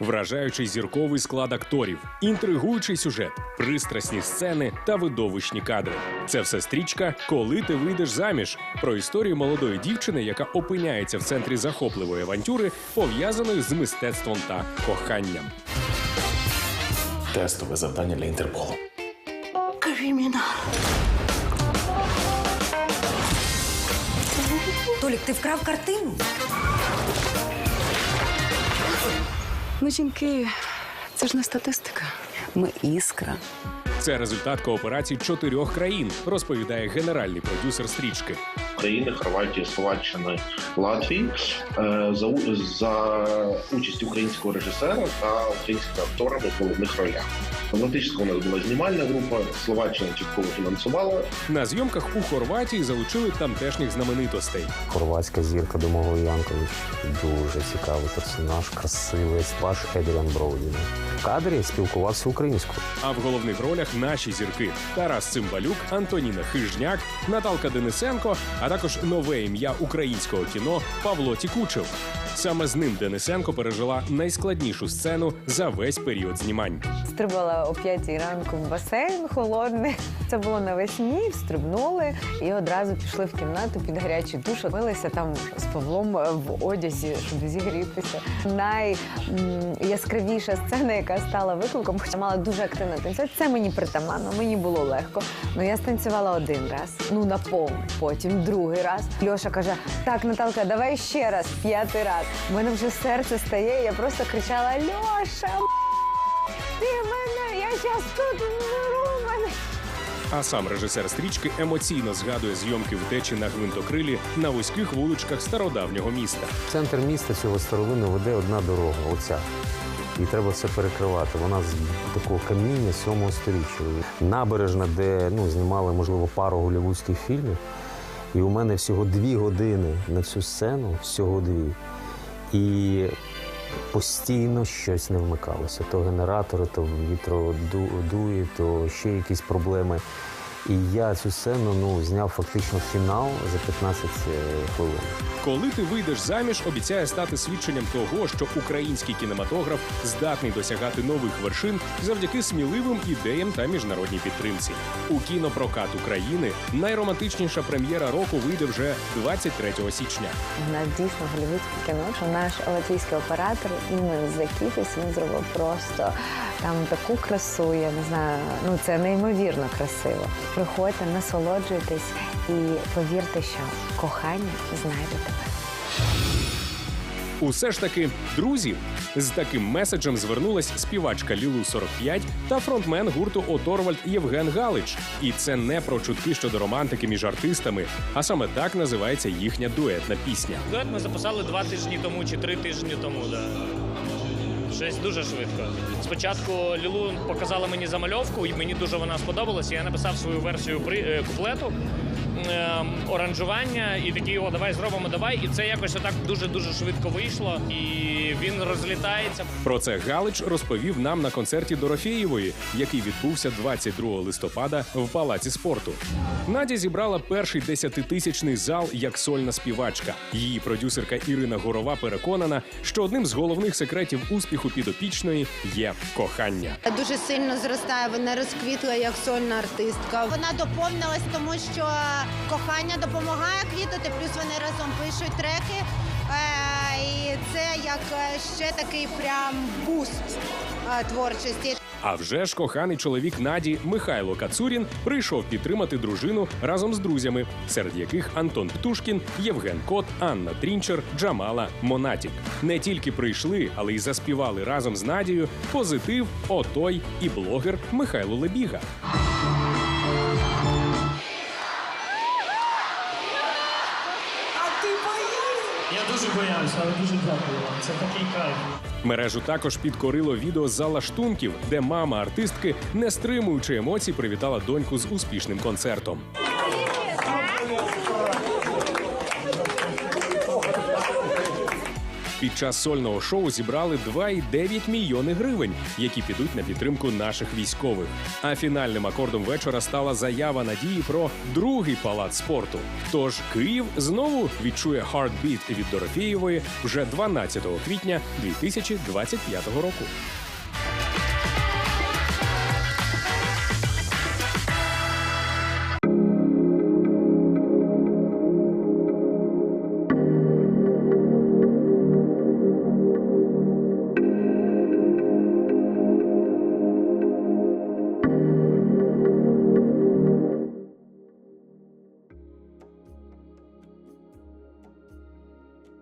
Вражаючий зірковий склад акторів, інтригуючий сюжет, пристрасні сцени та видовищні кадри. Це все стрічка Коли ти вийдеш заміж про історію молодої дівчини, яка опиняється в центрі захопливої авантюри, пов'язаної з мистецтвом та коханням. Тестове завдання для Інтерполу. Кримінал. Толік, ти вкрав картину? Ми жінки, це ж не статистика. Ми іскра. Це результат кооперації чотирьох країн, розповідає генеральний продюсер стрічки. України, Хорватії, Словаччини, Латвії е, за, за участь українського режисера та українськими акторами в головних ролях. В у нас була знімальна група, Словаччина частково фінансувала. На зйомках у Хорватії залучили тамтешніх знаменитостей. Хорватська зірка Домагoj Янкович. Дуже цікавий персонаж, красивий. Ваш Едріан Броуді. В кадрі спілкувався українською. А в головних ролях наші зірки Тарас Цимбалюк, Антоніна Хижняк, Наталка Денисенко, а також нове ім'я українського кіно Павло Тікучев. Саме з ним Денисенко пережила найскладнішу сцену за весь період знімань. Стрибала о 5 ранку в басейн холодний. Це було навесні, встрибнули і одразу пішли в кімнату під гарячий душ. Милися там з Павлом в одязі, щоб зігрітися. Найяскравіша сцена, яка стала викликом, хоча мала дуже активно танцювати. Це мені притаманно, мені було легко. Ну я станцювала один раз, ну на повну, потім другий раз. Льоша каже: Так, Наталка, давай ще раз, п'ятий раз. У мене вже серце стає. Я просто кричала: Льоша! Ти мене, я щас тут вмру мене. А сам режисер стрічки емоційно згадує зйомки втечі на гвинтокрилі на вузьких вуличках стародавнього міста. Центр міста цього старовину веде одна дорога. Оця. І треба все перекривати. Вона з такого каміння сьомого сторіччя. Набережна, де ну, знімали, можливо, пару голівудських фільмів. І у мене всього дві години на цю сцену, всього дві. І постійно щось не вмикалося. То генератори, то вітро ду- дує, то ще якісь проблеми. І я цю сцену ну, зняв фактично фінал за 15 хвилин. Коли ти вийдеш заміж, обіцяє стати свідченням того, що український кінематограф здатний досягати нових вершин завдяки сміливим ідеям та міжнародній підтримці. У кінопрокат України найромантичніша прем'єра року вийде вже 23 січня. У нас дійсно голівудське кіно, що наш латвійський оператор Імен Закітіс, він зробив просто там таку красу, я не знаю, ну це неймовірно красиво. Приходьте, насолоджуйтесь і повірте, що кохання знайде тебе. Усе ж таки, друзі, з таким меседжем звернулась співачка Лілу 45 та фронтмен гурту Оторвальд Євген Галич. І це не про чутки щодо романтики між артистами, а саме так називається їхня дуетна пісня. Дует ми записали два тижні тому чи три тижні тому. Да. Щось дуже швидко. Спочатку Лілу показала мені замальовку, і мені дуже вона сподобалася. Я написав свою версію е, куплету. Ем, Оранжування і такі, о, давай зробимо, давай. І це якось отак дуже дуже швидко вийшло. І він розлітається. Про це Галич розповів нам на концерті Дорофєєвої, який відбувся 22 листопада в палаці спорту. Надя зібрала перший десятитисячний зал як сольна співачка. Її продюсерка Ірина Горова переконана, що одним з головних секретів успіху підопічної є кохання. Дуже сильно зростає, вона розквітла як сольна артистка. Вона доповнилась, тому що кохання допомагає квітати, плюс вони разом пишуть треки. Е, І це як е, ще такий прям буст е, творчості. А вже ж коханий чоловік Наді Михайло Кацурін прийшов підтримати дружину разом з друзями, серед яких Антон Птушкін, Євген Кот, Анна Трінчер, Джамала Монатік. Не тільки прийшли, але й заспівали разом з Надією позитив, отой і блогер Михайло Лебіга. Я дуже боявся, але дуже дякую вам. Це такий кайф. Мережу також підкорило відео з залаштунків, де мама артистки, не стримуючи емоцій, привітала доньку з успішним концертом. Під час сольного шоу зібрали 2,9 мільйони гривень, які підуть на підтримку наших військових. А фінальним акордом вечора стала заява надії про другий палац спорту. Тож Київ знову відчує хардбіт від Дорофєєвої вже 12 квітня 2025 року.